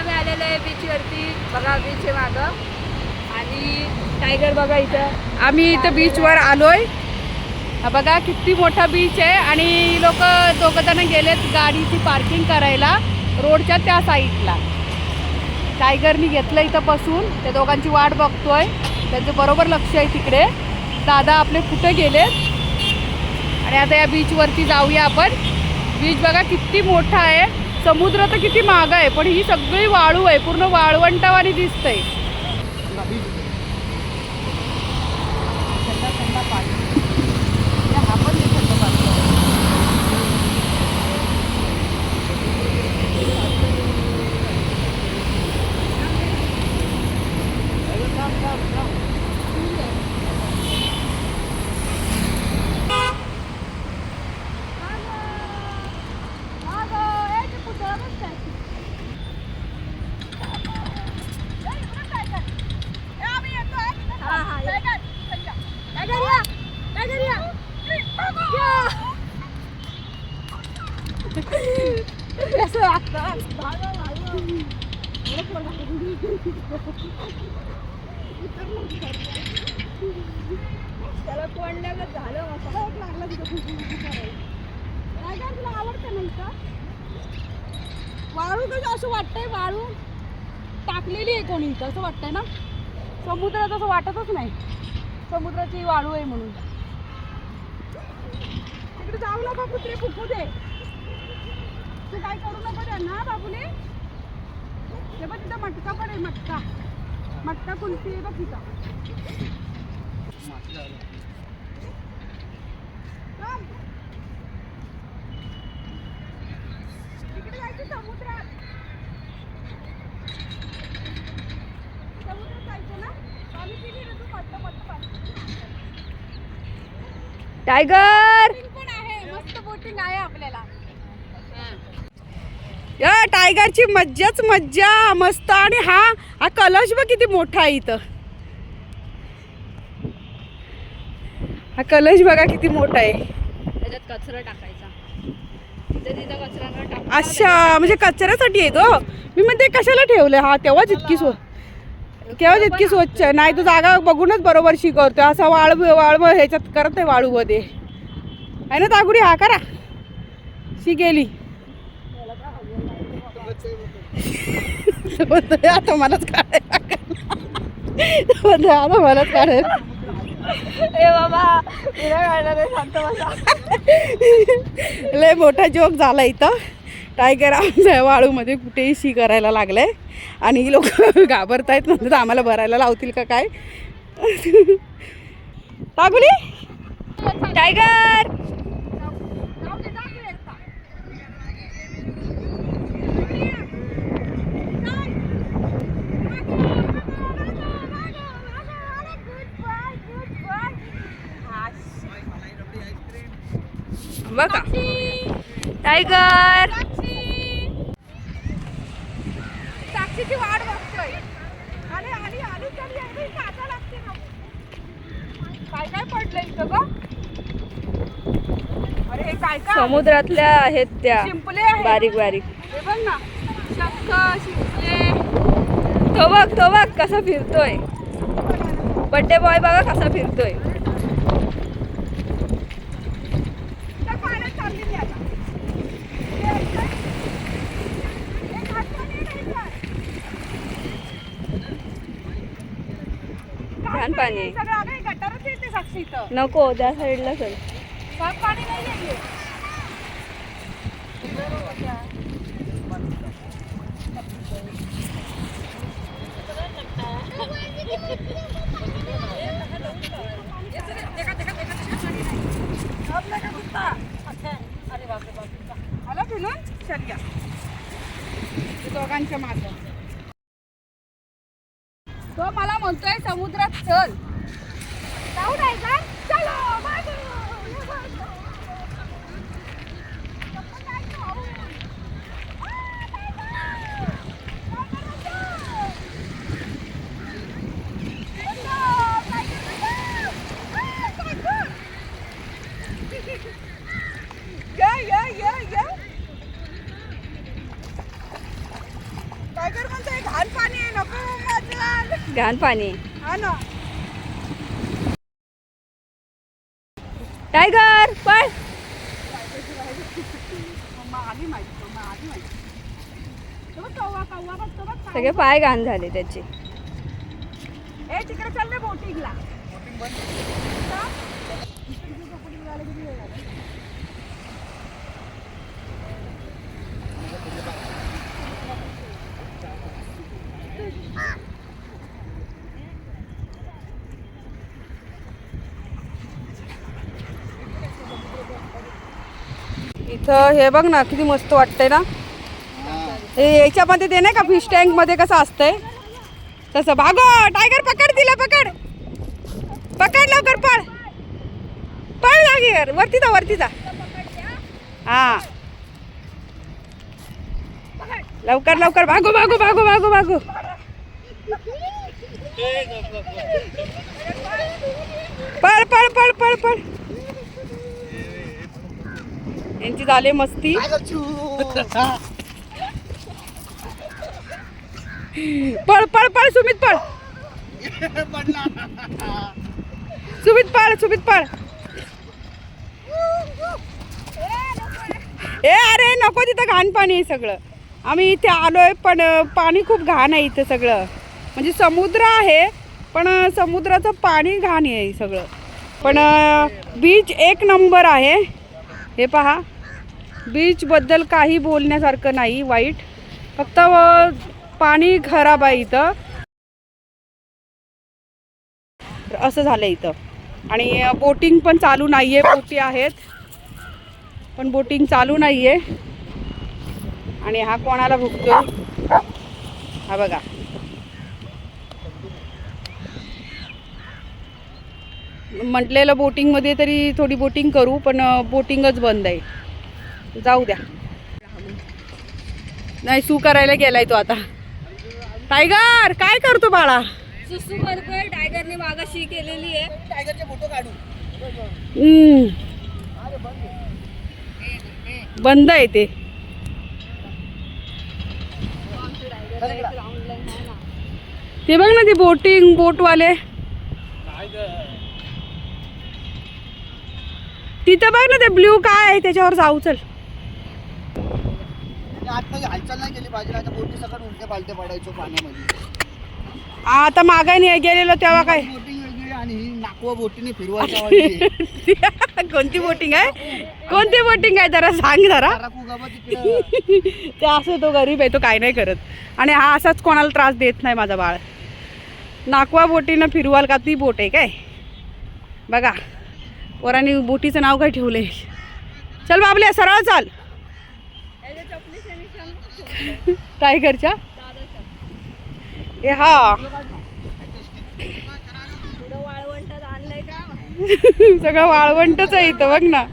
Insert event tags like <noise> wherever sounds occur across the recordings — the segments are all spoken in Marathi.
आम्ही आलेलो आहे बीचवरती बघा बीच आहे मागं. आणि टायगर बघा इथं. आम्ही इथं बीचवर आलोय. बघा किती मोठा बीच आहे आणि लोक दोघं जण गेलेत गाडीची पार्किंग करायला रोडच्या त्या साईडला टायगरनी घेतलं इथं बसून. त्या दोघांची वाट बघतोय. त्यांचं बरोबर लक्ष आहे तिकडे. दादा आपले कुठे गेलेत? आणि आता या बीचवरती जाऊया आपण. बीच बघा किती मोठा आहे. समुद्र तर किती माग आहे पण ही सगळी वाळू आहे पूर्ण वाळवंटावानी दिसतंय हा पण निसर्ग पाहतो. हा हा टायगर या टायगर या कसं वाटतं त्याला कोंडल्यागत झालं. मग लागला तुला आवडतं नाही का? वाळू कसं असं वाटतंय वाळू? टाकलेली आहे कोणी इथं असं वाटतंय ना? समुद्रात असं वाटतच नाही. समुद्राची वाळू आहे म्हणून. तिकडे जाऊ बापू कुत्रे फुकू दे. तू काय करू नको त्यांना बाबूने ते बघ तिथं मटका पण आहे मटका. मटका कुलती आहे बघ तिथं थांब. तिकडे जायचं समुद्रात समुद्रात जायचं ना पाणी पिली ना तू मस्त मस्त पाणी टायगर! या टायगरची मज्जाच मज्जा. मस्त. आणि हा हा कलश बघ किती मोठा आहे इथं. हा कलश बघा किती मोठा आहे. त्याच्यात कचरा टाकायचा. तिथे तिथं कचरा न टाक अच्छा म्हणजे कचऱ्यासाठी आहे तो? मी म्हणते कशाला ठेवलं हा? तेव्हाच इतकी स्व तेव्हाच इतकी स्वच्छ आहे. नाही तो जागा बघूनच बरोबर शिकवतो असा वाळव वाळव ह्याच्यात करत आहे वाळूमध्ये. आहे ना तागुडी हा करा. शी गेली <laughs> आता मलाच काढायला लागेल. आता मलाच काढायला ए बाबा शांत लय मोठा जोक झाला इथं. टायगर आमच्या वाळूमध्ये कुठेही शी करायला लागलाय? आणि लोक घाबरतायत म्हणतात आम्हाला भरायला लावतील का काय? टाकुली? टायगर बघा. टायगर साक्षीची वाट बघतोय. अरे आली तरी लागते ना. काय काय पडलं इथं ग? अरे हे काय काय? समुद्रातल्या आहेत त्या. शिंपले बारीक बारीक. हे बघ ना. शंख शिंपले. तो बघ तो बघ कसा फिरतोय. बड्डे बॉय बघा कसा फिरतोय त्या पाण्यात चालली मी आता हे ऐका. हे खाटकाने नाही जात. छान पाणी आहे. सगळं अगं गटारच येते साक्षी इथं. नको त्या साईडला चल. साफ पाणी नाही नाहीये आला फिरून? चल या ते दोघांच्या माग. तो मला म्हणतोय समुद्रात चल. जाऊ नाही का चलो टायगर! टायगर घाण पाणी. पाणी हा टायगर बघ सगळे पाय घाण झाले त्याचे. ए तिकडे चालले बोटिंगला इथं हे बघ ना किती मस्त वाटतंय ना? हे याच्यामध्ये ते नाही का फिश टँकमध्ये कसं असतंय? तसं भागो टायगर पकड तिला पकड. पकड लवकर पळ. पळ टायगर वरती जा वरती जा. हा. लवकर लवकर भागो भागो भागो भागो भागो. पळ पळ पळ पळ पळ. यांची झाले मस्ती. पळ पळ पळ सुमित पळ. सुमित पळ सुमित पळ. ए अरे नको तिथं घाण पाणी आहे सगळं. आम्ही इथे आलोय पण पाणी खूप घाण आहे इथे सगळं. म्हणजे समुद्र आहे पण समुद्राचं पाणी घाण आहे सगळं. पण बीच एक नंबर आहे. हे पहा. बीचबद्दल काही बोलण्यासारखं नाही वाईट. फक्त पाणी खराब आहे इथं. असं झालं इथं. आणि बोटिंग पण चालू नाही आहे बोटी आहेत. पण बोटिंग चालू नाही आहे आणि हा कोणाला भुकतो हा बघा. म्हटलेलं बोटिंगमध्ये तरी थोडी बोटिंग करू पण बोटिंगच बंद आहे. जाऊ द्या. नाही सू करायला गेलाय तो आता. टायगर काय करतो बाळा? सुसू करतोय टायगरने मागाशी केलेली आहे. हम्म. बंद आहे ते. ते बघ ना ते बोटिंग बोटवाले. तिथं बघ ना ते ब्ल्यू काय आहे त्याच्यावर जाऊ चल. हालचाल नाही केली पाहिजे आता बोटी सगळं उलटे पालटे पडायचो पाण्यामध्ये. आता मागाने गेलेलो तेव्हा काय? बोटिंग वेगळी आणि ही नाकवा बोटीने. <laughs> कोणती बोटिंग आहे? कोणती बोटिंग आहे? जरा सांग जरा. तिकडं. <laughs> ते असं तो गरीब आहे तो काय नाही करत. आणि हा असाच कोणाला त्रास देत नाही माझा बाळ. नाकवा बोटीनं फिरवाल का ती बोट आहे काय? बघा. वरांनी बोटीचं नाव काय ठेवलंय? चल बाबले सरळ चाल. टायगरच्या? ए हा. सगळं वाळवंटच आहे इथं बघ ना.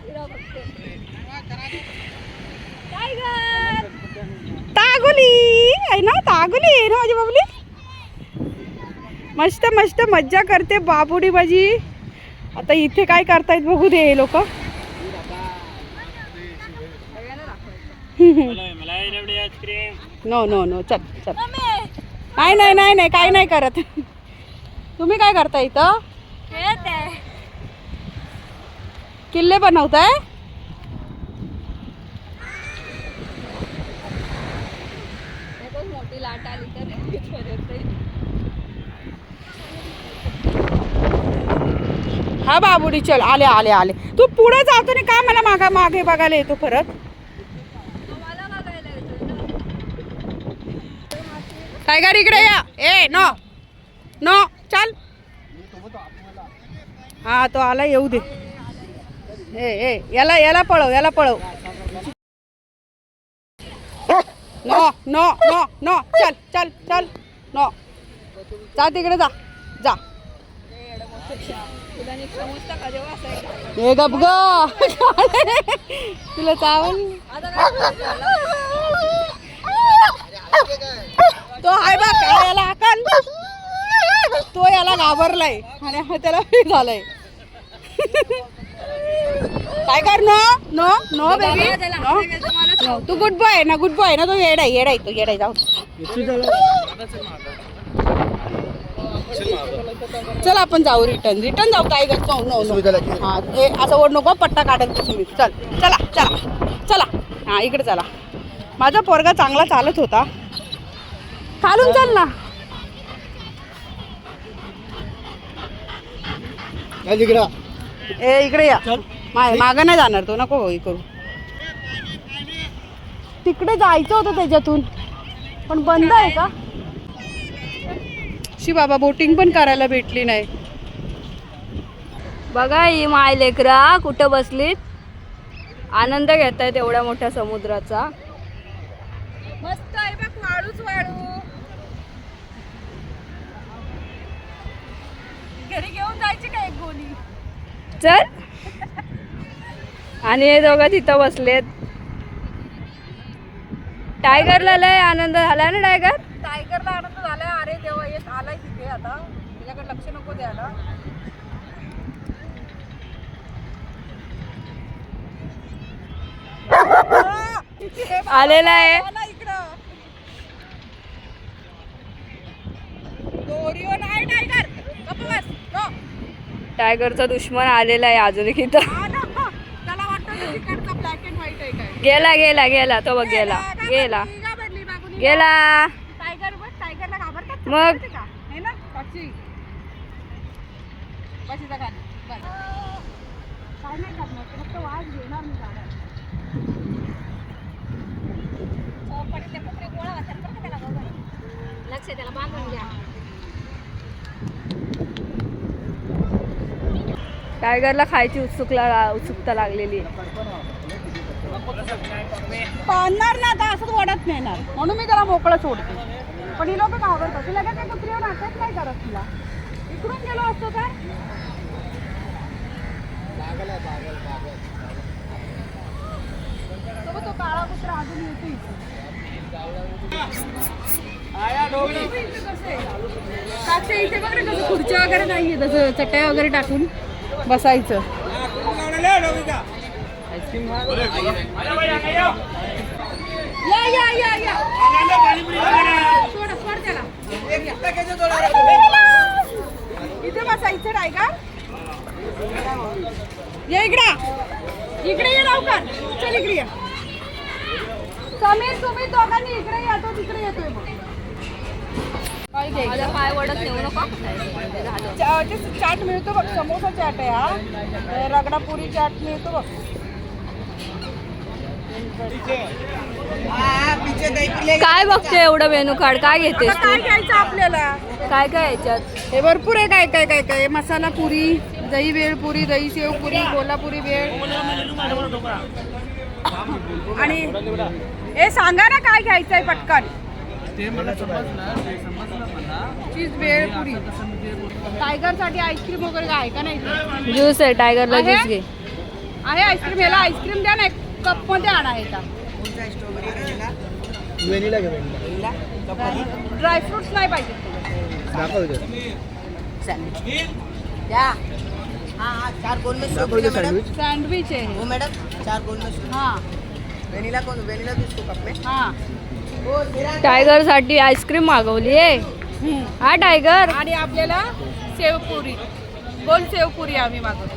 तागुली आहे ना? तागुली आहे ना माझी बाबली? मस्त मस्त मज्जा करते बाबुडी माझी आता इथे काय करतायत बघू दे हे लोक. नो नो नो चल चल. नाही नाही नाही नाही काय नाही करत. तुम्ही काय करता इथं? किल्ले बनवताय? मोठी लाट आली तर परत येईल. हा बाबुडी चल आले आले आले. तू पुढे जातो ना का मला मागा मागे बघायला येतो परत? टायगर इकडे या. ए नो. नो चल. हा तो आला येऊ दे. ए ए याला याला पळव याला पळव. No no no no. चल चल चल. नो. जा तिकडे जा. जा. हे गप ग. तुला चावल तो हाय बा याला आकान तो याला घाबरलाय. आणि हा त्याला झालंय. काय कर no no no baby no. तू गुड बॉय ना गुड बॉय ना तो येडाय येडाय तो येडाय जाऊ चल आपण जाऊ रिटर्न रिटर्न जाऊ काय नो नो? हा ए असं ओढ नको पट्टा काढत मी. चल चला चला चला. हा इकडे चला. माझा पोरगा चांगला चालत होता. खालून चल ना. ए इकडे या. मा मागं नाही जाणार तो नको हे करू. तिकडे जायचं होतं त्याच्यातून. पण बंद आहे का? शी बाबा बोटिंग पण करायला भेटली नाही. बघा ही माय लेकरा कुठं बसलीत? आनंद घेत आहेत एवढ्या मोठ्या समुद्राचा. मस्त आहे बघ वाळूच वाळू. घरी घेऊन जायची का एक गोली? चल. आणि हे दोघं तिथं बसलेत. टायगरला लय आनंद झाला ना टायगर? टायगरला आनंद झालाय अरे देवा येत आलाय तिथे आता. त्याच्याकडे लक्ष नको द्यायला. <laughs> आलेला आहे. टायगरचा दुश्मन आलेला आहे अजून इथं. गेला गेला गेला. तो बघ गेला. गेला. गेला टायगर बघ टायगरला घाबरतात मग? हे नाही. लक्ष त्याला बांधून घ्या. टायगरला खायची उत्सुकला उत्सुकता लागलेली. आहे. पाळणार ना आता असंच वडत नेणार. म्हणून मी त्याला मोकळं सोडते. पण ही लोक घाबरतात तुला काय त्या कुत्रीवर अटॅक नाही करत तुला. इकडून गेलो असतो तर? तो काळा कुत्रा अजून येतो इथे. इथे कसं आहे? साक्षी, इथे बघ रे कसं खुर्च्या वगैरे नाहीये तसं चटया वगैरे टाकून बसायचं. या या या या. सोड त्याला इथे बसायचं टायगर ये इकडे. इकडे ये लवकर. चल इकडे ये. समीर तुम्ही दोघांनी इकडे या तो तिकडे येतोय माझा पाय वडत नेऊ नको. चाट मिळतो बघ समोसा चाट आहे हा. रगडापुरी चाट मिळतो बघ. काय बघते एवढं मेनू कार्ड काय घेतेस आता तू? काय घ्यायचं आपल्याला? काय काय याच्यात? हे भरपूर आहे काय काय काय काय. मसाला पुरी दही वेळ पुरी दही शेव पुरी कोल्हापुरी वेळ. आणि हे सांगा ना काय घ्यायचं आहे पटकन. चीज वेळ पुरी. टायगरसाठी आईस्क्रीम वगैरे आहे का नाही ज्यूस आहे टायगरला? ज्यूस घे. आहे आईस्क्रीम याला आईस्क्रीम द्या ना कपमध्ये आणा येता वेणीला घे वेणीला ड्रायफ्रुट्स नाही पाहिजे. दाखव इथं. चार कोन में दाखव इथं सँडविच सँडविच आहे. वो मैडम चार कोन में सूप। हा भी उसको कप में हा. टायगरसाठी आईस्क्रीम मागवली आहे. हा टायगर. आणि आपल्याला सेवपुरी गोल सेवपुरी आम्ही मागवतो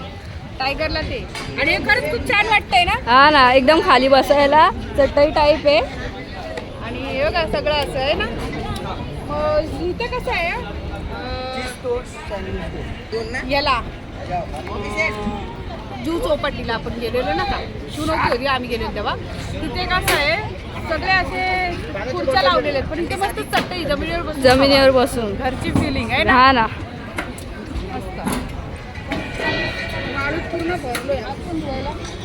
टायगरला ते? आणि खरंच खूप छान वाटतंय ना? हा ना एकदम खाली बसायला चटई टाईप आहे. आणि हे बघा सगळं असं आहे ना? मग इथे कसं आहे? अं, याला. जू चौपाटीला आपण गेलेलो ना का? तू नव्हती होती आम्ही गेलेलो तेव्हा. तिथे कसं आहे सगळे असे खुर्च्या लावलेले आहेत पण इथे मस्त चटई जमिनीवर बसून. जमिनीवर बसून. घरची फिलिंग आहे ना? हा ना. पूर्ण भरलोय. पण धुवायला.